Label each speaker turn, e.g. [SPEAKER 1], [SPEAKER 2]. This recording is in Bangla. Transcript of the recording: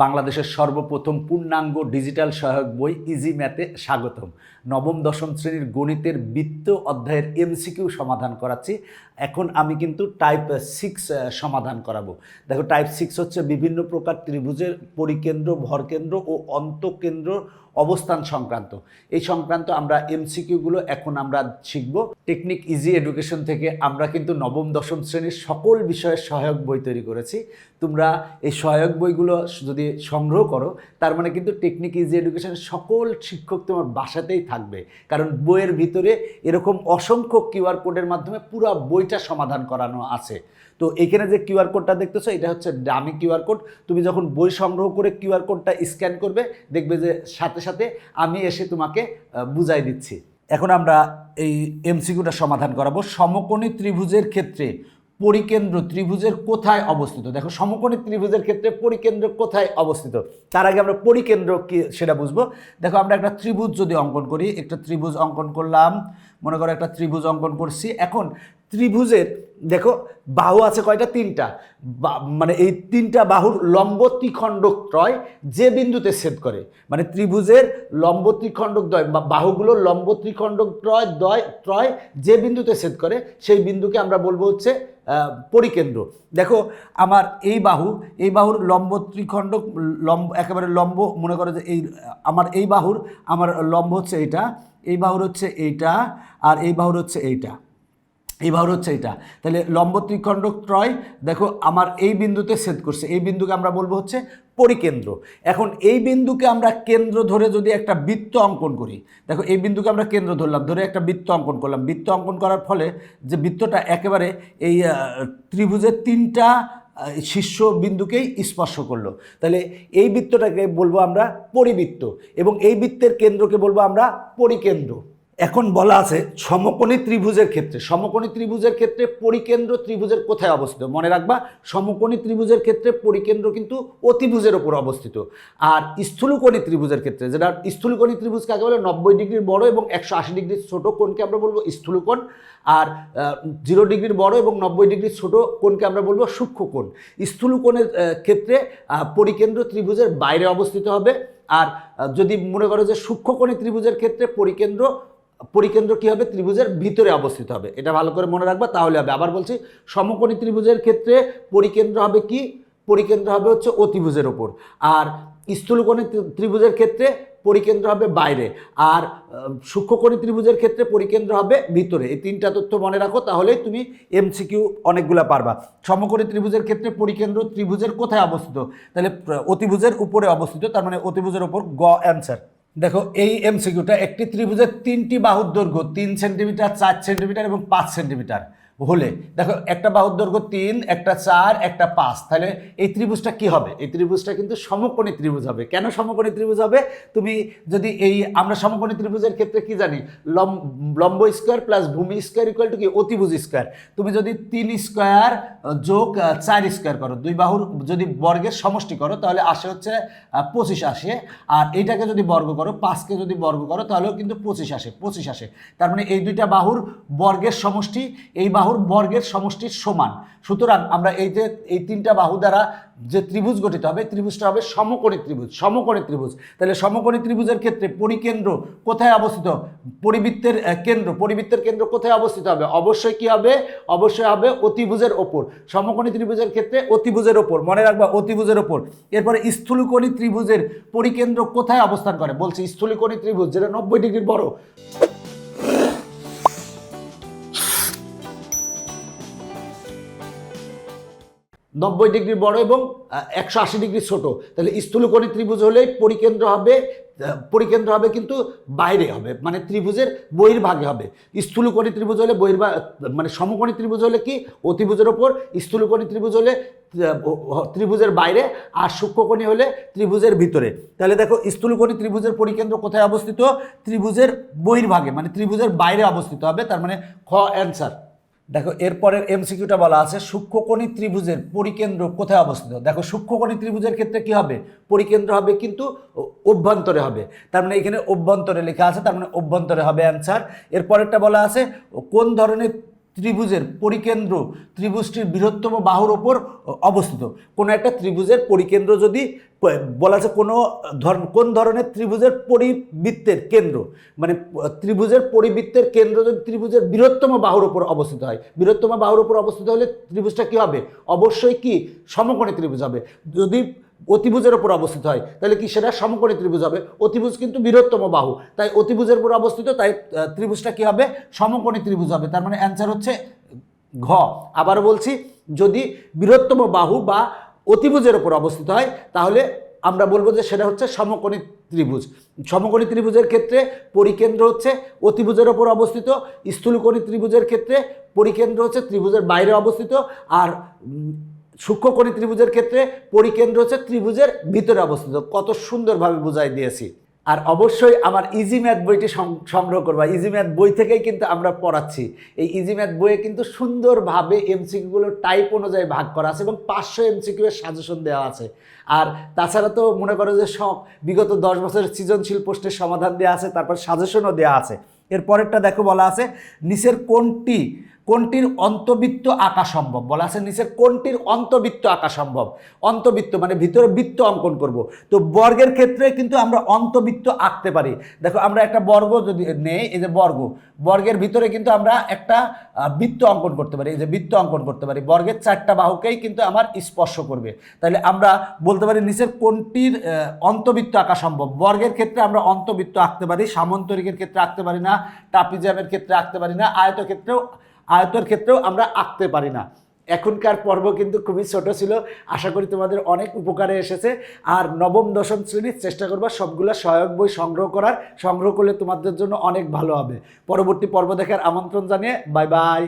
[SPEAKER 1] বাংলাদেশের সর্বপ্রথম পূর্ণাঙ্গ ডিজিটাল সহায়ক বই ইজি ম্যাথে স্বাগতম। নবম, দশম শ্রেণির গণিতের বৃত্ত অধ্যায়ের এমসিকিউ সমাধান করাচ্ছি। এখন আমি কিন্তু টাইপ সিক্স সমাধান করাবো। দেখো, টাইপ সিক্স হচ্ছে বিভিন্ন প্রকার ত্রিভুজের পরিকেন্দ্র, ভরকেন্দ্র ও অন্তকেন্দ্র অবস্থান সংক্রান্ত। এই সংক্রান্ত আমরা এমসিকিউগুলো এখন আমরা শিখব। টেকনিক ইজি এডুকেশন থেকে আমরা কিন্তু নবম, দশম শ্রেণির সকল বিষয়ের সহায়ক বই তৈরি করেছি। তোমরা এই সহায়ক বইগুলো যদি সংগ্রহ করো, তার মানে কিন্তু টেকনিক ইজি এডুকেশনের সকল শিক্ষক তোমার বাসাতেই থাকবে। কারণ বইয়ের ভিতরে এরকম অসংখ্য কিউআর কোডের মাধ্যমে পুরো বইটা সমাধান করানো আছে। তো এখানে যে কিউআর কোডটা দেখতেছো, এটা হচ্ছে ডামি কিউআর কোড। তুমি যখন বই সংগ্রহ করে কিউআর কোডটা স্ক্যান করবে, দেখবে যে সাথে সাথে আমি এসে তোমাকে বুঝাই দিচ্ছি। এখন আমরা এই এমসিকিউটা সমাধান করাবো। সমকোণী ত্রিভুজের ক্ষেত্রে পরিকেন্দ্র ত্রিভুজের কোথায় অবস্থিত? দেখো, সমকোণী ত্রিভুজের ক্ষেত্রে পরিকেন্দ্র কোথায় অবস্থিত? তার আগে আমরা পরিকেন্দ্র কি, সেটা বুঝব। দেখো, আমরা একটা ত্রিভুজ যদি অঙ্কন করি, একটা ত্রিভুজ অঙ্কন করলাম, মনে করো একটা ত্রিভুজ অঙ্কন করছি। এখন ত্রিভুজের, দেখো, বাহু আছে কয়টা? তিনটা। মানে এই তিনটা বাহুর লম্ব ত্রিখণ্ডক ত্রয় যে বিন্দুতে ছেদ করে মানে ত্রিভুজের লম্ব ত্রিখণ্ডক দ্বয় বা বাহুগুলোর লম্ব ত্রিখণ্ডক ত্রয় দ্বয় ত্রয় যে বিন্দুতে ছেদ করে, সেই বিন্দুকে আমরা বলব হচ্ছে পরিকেন্দ্র। দেখো, আমার এই বাহু, এই বাহুর লম্ব ত্রিখণ্ডক লম্ব, একেবারে লম্ব, মনে করো যে এই, আমার এই বাহুর, আমার লম্ব হচ্ছে এইটা, এই বাহুর হচ্ছে এইটা, আর এই বাহুর হচ্ছে এইটা। এই বাহুর হচ্ছে এটা। তাহলে লম্ব ত্রিখণ্ডক ত্রয়, দেখো আমার এই বিন্দুতে ছেদ করছে। এই বিন্দুকে আমরা বলব হচ্ছে পরিকেন্দ্র। এখন এই বিন্দুকে আমরা কেন্দ্র ধরে যদি একটা বৃত্ত অঙ্কন করি, দেখো এই বিন্দুকে আমরা কেন্দ্র ধরলাম, ধরে একটা বৃত্ত অঙ্কন করলাম। বৃত্ত অঙ্কন করার ফলে যে বৃত্তটা একেবারে এই ত্রিভুজের তিনটা শীর্ষ বিন্দুকেই স্পর্শ করল। তাহলে এই বৃত্তটাকে বলব আমরা পরিবৃত্ত এবং এই বৃত্তের কেন্দ্রকে বলব আমরা পরিকেন্দ্র। এখন বলা আছে সমকোণী ত্রিভুজের ক্ষেত্রে, সমকোণী ত্রিভুজের ক্ষেত্রে পরিকেন্দ্র ত্রিভুজের কোথায় অবস্থিত? মনে রাখবা, সমকোণী ত্রিভুজের ক্ষেত্রে পরিকেন্দ্র কিন্তু অতিভুজের ওপর অবস্থিত। আর স্থূলকোণী ত্রিভুজের ক্ষেত্রে, যেটা স্থূলকোণী ত্রিভুজ কাকে বলে নব্বই ডিগ্রির বড় এবং একশো আশি ডিগ্রির ছোট কোণকে আমরা বলব স্থূলকোণ। আর জিরো ডিগ্রির বড় এবং নব্বই ডিগ্রির ছোট কোণকে আমরা বলব সূক্ষ্মকোণ। স্থূলকোণের ক্ষেত্রে পরিকেন্দ্র ত্রিভুজের বাইরে অবস্থিত হবে। আর যদি মনে করো যে সূক্ষ্মকোণী ত্রিভুজের ক্ষেত্রে পরিকেন্দ্র পরিকেন্দ্র কী হবে? ত্রিভুজের ভিতরে অবস্থিত হবে। এটা ভালো করে মনে রাখবা, তাহলে হবে। আবার বলছি, সমকোণী ত্রিভুজের ক্ষেত্রে পরিকেন্দ্র হবে কি? পরিকেন্দ্র হবে হচ্ছে অতিভুজের ওপর আর স্থূলকোণী ত্রিভুজের ক্ষেত্রে পরিকেন্দ্র হবে বাইরে। আর সূক্ষ্মকোণী ত্রিভুজের ক্ষেত্রে পরিকেন্দ্র হবে ভিতরে। এই তিনটা তথ্য মনে রাখো, তাহলেই তুমি এমসিকিউ অনেকগুলা পারবা। সমকোণী ত্রিভুজের ক্ষেত্রে পরিকেন্দ্র ত্রিভুজের কোথায় অবস্থিত? তাহলে অতিভুজের উপরে অবস্থিত, তার মানে অতিভুজের উপর গ অ্যান্সার দেখো, এই এমসিকিউটা একটি ত্রিভুজের তিনটি বাহুর দৈর্ঘ্য, তিন সেন্টিমিটার চার সেন্টিমিটার এবং পাঁচ সেন্টিমিটার হলে। দেখো, একটা বাহুর দৈর্ঘ্য তিন, একটা চার, একটা পাঁচ। তাহলে এই ত্রিভুজটা কি হবে? এই ত্রিভুজটা কিন্তু সমকোণী ত্রিভুজ হবে। কেন সমকোণী ত্রিভুজ হবে? তুমি যদি এই, আমরা সমকোণী ত্রিভুজের ক্ষেত্রে কি জানি? লম, লম্ব স্কোয়ার প্লাস ভূমি স্কোয়ার ইকুয়াল টু কি? অতিভুজ স্কোয়ার। তুমি যদি তিন স্কোয়ার যোগ চার স্কোয়ার করো, দুই বাহুর যদি বর্গের সমষ্টি করো, তাহলে আসে হচ্ছে পঁচিশ আসে। আর এইটাকে যদি বর্গ করো, পাঁচকে যদি বর্গ করো, তাহলেও কিন্তু পঁচিশ আসে পঁচিশ আসে। তার মানে এই দুইটা বাহুর বর্গের সমষ্টি, এই বাহুর বর্গের সমষ্টির সমান। সুতরাং আমরা এই যে, এই তিনটা বাহু দ্বারা যে ত্রিভুজ গঠিত হবে, ত্রিভুজটা হবে সমকোণী ত্রিভুজ সমকোণী ত্রিভুজ। তাহলে সমকোণী ত্রিভুজের ক্ষেত্রে পরিকেন্দ্র কোথায় অবস্থিত? পরিবৃত্তের কেন্দ্র। পরিবৃত্তের কেন্দ্র কোথায় অবস্থিত হবে? অবশ্যই কি হবে? অবশ্যই হবে অতিভুজের ওপর। সমকোণী ত্রিভুজের ক্ষেত্রে অতিভুজের ওপর। মনে রাখবা, অতিভুজের ওপর। এরপরে স্থূলকোণী ত্রিভুজের পরিকেন্দ্র কোথায় অবস্থান করে? বলছি স্থূলকোণী ত্রিভুজ, যেটা নব্বই ডিগ্রির বড়। নব্বই ডিগ্রি বড় এবং একশো আশি ডিগ্রি ছোট। তাহলে স্থূলকোণী ত্রিভুজ হলেই পরিকেন্দ্র হবে পরিকেন্দ্র হবে কিন্তু বাইরে হবে মানে ত্রিভুজের বহির্ভাগে হবে। স্থূলকোণী ত্রিভুজ হলে বহির্ভাগ মানে সমকোণী ত্রিভুজ হলে কি? অতিভুজের ওপর। স্থূলকোণী ত্রিভুজ হলে ত্রিভুজের বাইরে আর সূক্ষ্মকোণী হলে ত্রিভুজের ভিতরে। তাহলে দেখো, স্থূলকোণী ত্রিভুজের পরিকেন্দ্র কোথায় অবস্থিত? ত্রিভুজের বহির্ভাগে মানে ত্রিভুজের বাইরে অবস্থিত হবে, তার মানে খ অ্যান্সার দেখো এরপরের এমসিকিউটা বলা আছে, সূক্ষ্মকণি ত্রিভুজের পরিকেন্দ্র কোথায় অবস্থিত? দেখো, সূক্ষ্মকণি ত্রিভুজের ক্ষেত্রে কি হবে? পরিকেন্দ্র হবে কিন্তু অভ্যন্তরে হবে। তার মানে এখানে অভ্যন্তরে লেখা আছে, তার মানে অভ্যন্তরে হবে অ্যান্সার এরপরেরটা বলা আছে, কোন ধরনের ত্রিভুজের পরিকেন্দ্র, ত্রিভুজটির বৃহত্তম বাহুর ওপর অবস্থিত। কোনো একটা ত্রিভুজের পরিকেন্দ্র যদি বলা আছে কোনো, ধর, কোন ধরনের ত্রিভুজের পরিবৃত্তের কেন্দ্র? মানে ত্রিভুজের পরিবৃত্তের কেন্দ্র যদি ত্রিভুজের বৃহত্তম বাহুর ওপর অবস্থিত হয়, বৃহত্তম বাহুর ওপর অবস্থিত হলে ত্রিভুজটা কী হবে? অবশ্যই কি? সমকোণী ত্রিভুজ হবে। যদি অতিভুজের উপর অবস্থিত হয়। তাহলে কি সেটা সমকোণী ত্রিভুজ হবে? অতিভুজ কিন্তু বৃহত্তম বাহু। তাই অতিভুজের উপর অবস্থিত, তাই ত্রিভুজটা কি হবে? সমকোণী ত্রিভুজ হবে। তার মানে অ্যান্সার হচ্ছে ঘ। আবার বলছি, যদি বৃহত্তম বাহু বা অতিভুজের উপর অবস্থিত হয়, তাহলে আমরা বলব যে সেটা হচ্ছে সমকোণী ত্রিভুজ। সমকোণী ত্রিভুজের ক্ষেত্রে পরিকেন্দ্র হচ্ছে অতিভুজের ওপর অবস্থিত, স্থূলকোণী ত্রিভুজের ক্ষেত্রে পরিকেন্দ্র হচ্ছে ত্রিভুজের বাইরে অবস্থিত, আর উম, সূক্ষ্মকোণী ত্রিভুজের ক্ষেত্রে পরিকেন্দ্র হচ্ছে ত্রিভুজের ভিতরে অবস্থিত। কত সুন্দরভাবে বুঝাই দিয়েছি। আর অবশ্যই আমার ইজি ম্যাথ বইটি সংগ্রহ করবা। ইজি ম্যাথ বই থেকেই কিন্তু আমরা পড়াচ্ছি। এই ইজি ম্যাথ বইয়ে কিন্তু সুন্দরভাবে এমসিকিউগুলো টাইপ অনুযায়ী ভাগ করা আছে এবং পাঁচশো এমসিকিউ এর সাজেশন দেওয়া আছে। আর তাছাড়া তো মনে করো যে সব বিগত দশ বছরের সৃজনশীল প্রশ্নের সমাধান দেওয়া আছে তারপর সাজেশনও দেওয়া আছে। এর পরেরটা দেখো বলা আছে নিচের কোনটি কোনটির অন্তবৃত্ত আঁকা সম্ভব? বলা আছে নিচে কোনটির অন্তবৃত্ত আঁকা সম্ভব? অন্তবৃত্ত মানে ভিতরে বৃত্ত অঙ্কন করব। তো বর্গের ক্ষেত্রে কিন্তু আমরা অন্তবৃত্ত আঁকতে পারি। দেখো, আমরা একটা বর্গ যদি নেই, এই যে বর্গ, বর্গের ভিতরে কিন্তু আমরা একটা বৃত্ত অঙ্কন করতে পারি। এই যে বৃত্ত অঙ্কন করতে পারি। বর্গের চারটা বাহুকেই কিন্তু আমার স্পর্শ করবে। তাহলে আমরা বলতে পারি নিচের কোনটির অন্তবৃত্ত আঁকা সম্ভব? বর্গের ক্ষেত্রে আমরা অন্তবৃত্ত আঁকতে পারি, সামন্তরিকের ক্ষেত্রে আঁকতে পারি না টাপিজামের ক্ষেত্রে আঁকতে পারি না আয়ত ক্ষেত্রেও আয়তের ক্ষেত্রেও আমরা আঁকতে পারি না। এখনকার পর্ব কিন্তু খুবই ছোট ছিল। আশা করি তোমাদের অনেক উপকারে এসেছে। আর নবম, দশম শ্রেণির চেষ্টা করবা সবগুলো সহায়ক বই সংগ্রহ করার। সংগ্রহ করলে তোমাদের জন্য অনেক ভালো হবে। পরবর্তী পর্ব দেখার আমন্ত্রণ জানিয়ে বাই বাই।